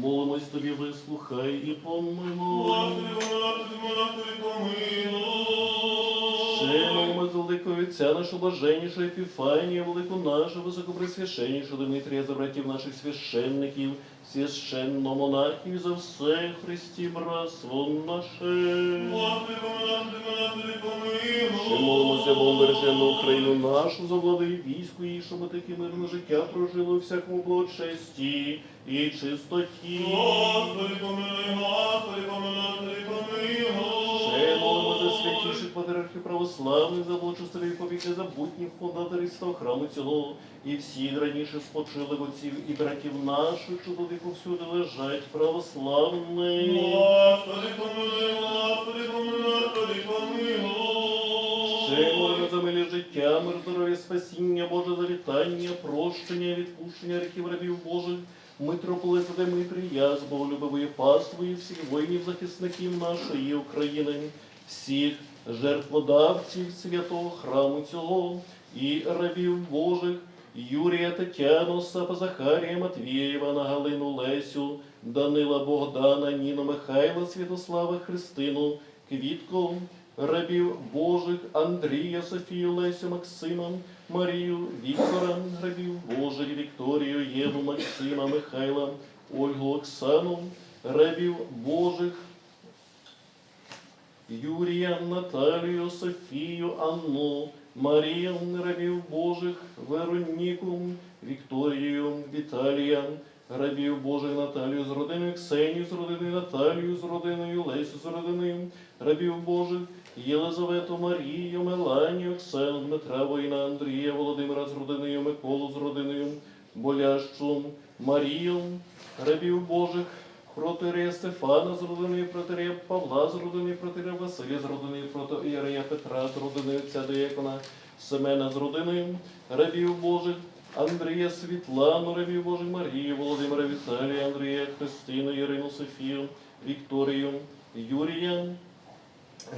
Молимось тобі, вислухай і помилуй. Господи, помилуй. Великого Отця нашу блаженнішу Епіфанія, велику нашу високопресвященнішу Дмитрія, за братів наших священників, священно-монархів, за все Христі братство наше. Господи, помилуй. Ще молимося Богом бережену Україну нашу, за владу і військо її, щоб ми таке мирне життя прожили у всякому благочесті і чистоті. Господи, помилуй, Господи, помилуй, молимо патріархів православних, за благочестивих повіки забутніх фундаторів храму цього, і всіх раніше спочилих отців і братів наших, що туди повсюди лежать православних. Господи, помилуй, Господи, помилуй, Господи, помилуй. Ще молимо за милі життя, мир, здоров'я, спасіння, Боже завітання, прощення, відпущення гріхів рабів Божих, митрополита Дмитрія, з боголюбивої паствою всіх воїнів, захисників нашої України, всіх жертводавців святого храму цього і рабів Божих, Юрія Тетяну, Остапа Захарія, Матвія, Івана Галину, Лесю, Данила Богдана, Ніну Михайла, Святослава Христину, Квітку, рабів Божих Андрія, Софію, Лесю, Максима, Марію, Віктора, рабів Божих, Вікторію, Єву, Максима, Михайла, Ольгу, Оксану, рабів Божих, Юрія, Наталію, Софію, Анну, Марію, рабів Божих, Вероніку, Вікторію, Віталія, рабів Божих Наталію з родиною Ксенію, з родиною Наталію, з родиною Лесю, з родиною рабів Божих, Єлизавету, Марію, Меланію, Оксану, Дмитра, Воїна, Андрія, Володимира з родиною, Миколу з родиною, Болящу, Марію, рабів Божих, Протирея Стефана з родиною Протирея Павла з родиною Протирея Василя з родиною Протирея Петра з родиною отця Деякона, Семена з родиною рабів Божих, Андрія Світлану, рабів Божих, Марію, Володимира Віталія, Андрія, Христину, Ірину, Софію, Вікторію, Юрія,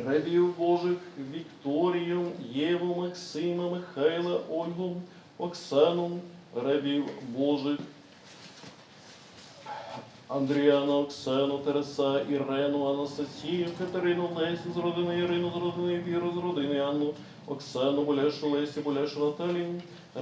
рабів Божих, Вікторію, Єву, Максима, Михайла, Ольгу, Оксану, рабів Божих, Андріана, Оксану, Тереса, Ірену, Анастасію, Катерину, Лесю з родини Ірину, з родини Віру, з родини Анну, Оксану, Боляшу, Лесю, Боляшу, Наталію,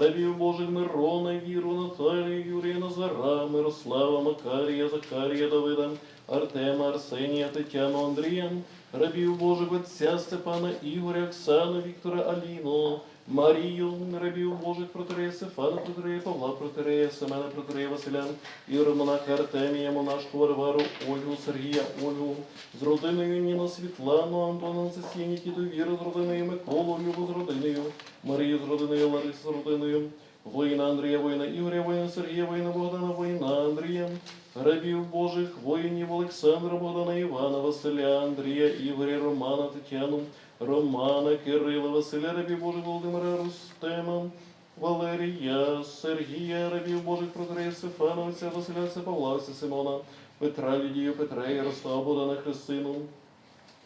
рабів Божих Мирона, Віру, Наталію, Юрія, Назара, Мирослава, Макарія, Захарія, Давида, Артема, Арсенія, Тетяну, Андрія, рабів Божих Отця Степана, Ігоря, Оксану, Віктора, Аліну, Марію, рабів Божих протерея Стефана, протерея Павла, протерея Семена, протерея Василя, Іеромонаха Артемія, монашку Варвару, Ольгу, Сергія, Ольгу, з родиною Ніну, Світлану, Антона, Анастасію, Нікіту, Віру, з родиною Миколу, Любу, з родиною, Марію, з родиною Ларису, з родиною, воїна Андрія, воїна Ігоря, воїна Сергія, воїна Богдана, воїна Андрія, рабів Божих, воїнів Олександра, Богдана, Івана, Василя, Андрія, Ігоря, Романа, Тетяну, Романа, Кирила, Василя, рабів Божих, Володимира, Рустема, Валерія, Сергія, рабів Божих, Протрея, Стефана, Василя, отця Павла, отця Симона, Петра, Лідію, Петра, Ярослава, Богдана, Христину,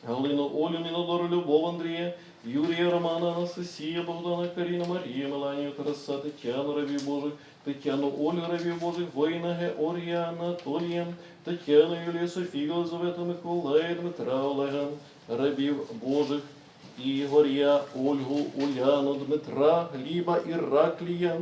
Галину, Олю, Мінодору, Любов, Андрія, Юрія, Романа, Анастасія, Богдана, Каріна, Марія, Меланію, Тараса, Тетяну, рабів Божих, Тетяну, Олю, рабів Божих, воїна, Георгія, Анатолія, Тетяну, Юлію, Софію, Елизавету, Миколая, Дмитра, Олега, рабів Божих, Ігоря, Ольгу, Уляну, Дмитра, Гліба, Іраклія,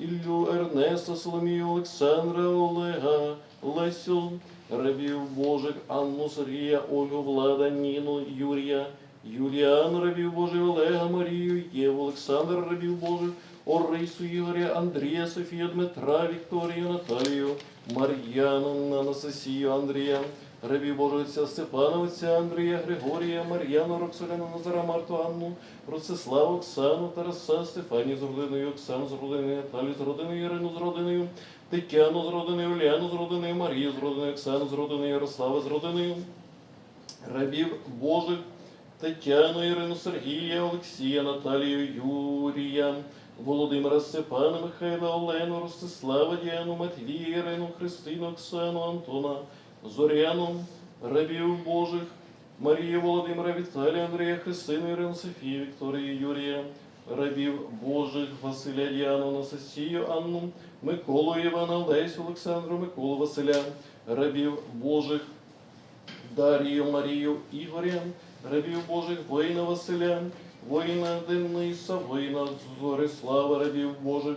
Іллю, Ернеста, Соломію, Олександра, Олега, Лесю, рабів Божих, Анну, Сергія, Ольгу, Влада, Ніну, Юрія, Юліан, рабів Божих, Олега, Марію, Єву, Олександр, рабів Божих, Орису, Ігоря, Андрія, Софію, Дмитра, Вікторію, Наталію, Мар'яну, Анастасію, Андрія, отця Степана, отця Андрія, Григорія, Мар'яну, Роксоляну, Назара, Марту, Анну, Ростиславу, Оксану, Тараса, Стефанію з родиною, Оксану з родиною, Наталію з родиною, Ірину з родиною, Тетяну з родиною, Уляну з родиною, Марію з родиною, Оксану з родиною, Ярослава з родиною, рабів Божих, Тетяну, Ірину, Сергія, Олексія, Наталію, Юрія, Володимира, Степана, Михайла, Олену, Ростислава, Діану, Матвія, Ірину, Христину, Оксану, Антона, Зоряну, рабів Божих, Марію, Володимира, Віталія, Андрія, Христину, Ірину, Софію, Вікторію, Юрія, рабів Божих, Василя, Діану, Анастасію, Анну, Миколу, Івана, Лесю, Олександру, Миколу, Василя, рабів Божих, Дарію Марію Ігоря, рабів Божих воїна Василя, воїна Дениса, воїна Зорислава, рабів Божих,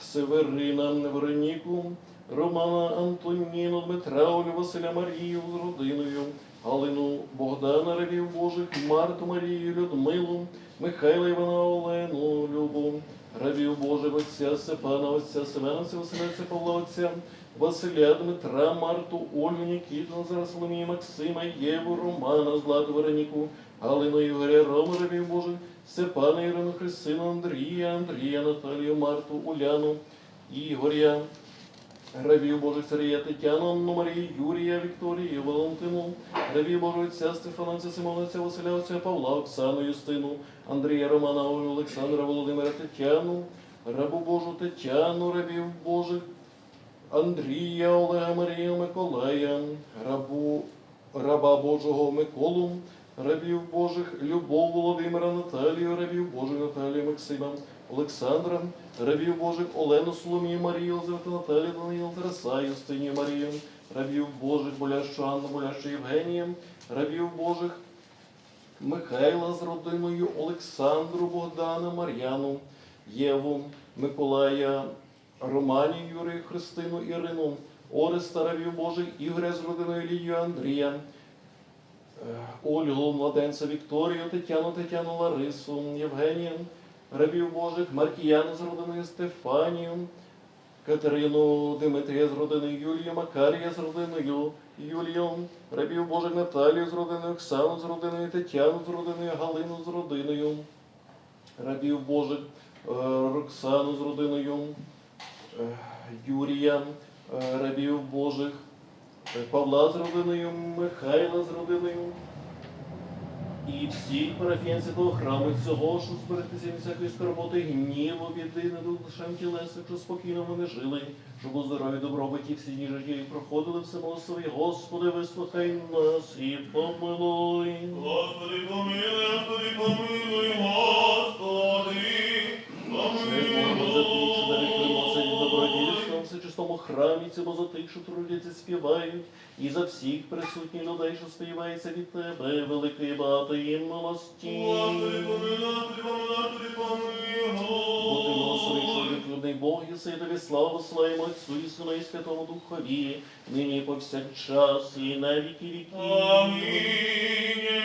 Северина Вероніку, Романа Антоніну, Дмитра Олю, Василя Марію з родиною, Галину Богдана Рабів Божих, Марту Марію, Людмилу, Михайла Івана Олену, Любу, Рабів Божих, отця Степана, отця Семена, Василя, Павла, отця Василя, Дмитра, Марту, Ольгу, Нікіту, Назара, Соломію, Максима, Єву, Романа, Злату, Вероніку, Галину Ігоря, Рому, Рабів Божих, Степана, Ірину, Христину, Андрія, Андрія, Наталію, Марту, Уляну, Ігоря, Рабів Божих Сергія, Тетяну, Анну Марію, Юрія, Вікторію, Валентину, Рабів Божих отця Стефана, отця Симона, отця Василя, отця Павла, Оксану, Юстину, Андрія, Романа, Олександра, Володимира, Тетяну, Рабу Божу Тетяну, Рабів Божих, Андрія, Олега, Марію, Миколая, рабу, раба Божого Миколу, рабів Божих, Любов Володимира, Наталію, рабів Божих, Наталію, Максима, Олександра, рабів Божих, Олену, Соломію, Марію, Елизавету, Наталію, Даниїл, Тараса, Юстинію, Марію, рабів Божих, Болящу Анну, Болящу Євгенія, рабів Божих, Михайла з родиною, Олександру, Богдана, Мар'яну, Єву, Миколая, Романі, Юрію, Христину, Ірину, Ореста, рабів Божих, Ігоря з родиною Лію, Андрія, е, Ольгу, младенця Вікторію, Тетяну, Тетяну, Ларису, Євгенія, рабів Божих, Маркіяна з родиною Стефанію, Катерину, Димитрія з родиною Юлію, Макарія з родиною Юлію, рабів Божих Наталію з родиною Оксану з родиною Тетяну з родиною Галину з родиною, рабів Божих е, Роксану з родиною е, Юрія, е, рабів Божих Павла з родиною, Михайла з родиною. І всіх парафіянців того храму цього, щоб зберегтися від всякої скорботи, гніву, біди, недушам тілеса, що спокійно вони жили, щоб у здоров'ї добробиті всі дні життя і проходили все молосові, Господи, вислухай нас і помилуй, тих, що трудяться, співають, і за всіх присутніх людей, що сподівається від тебе, милості. Помилуй, Господи, помилуй, Господи, Бо ти милосердний чоловік, людний Бог, і тобі славу славимо Отцю і Сину і Святому Духові, нині і повсякчас, і на віки віків. Амінь.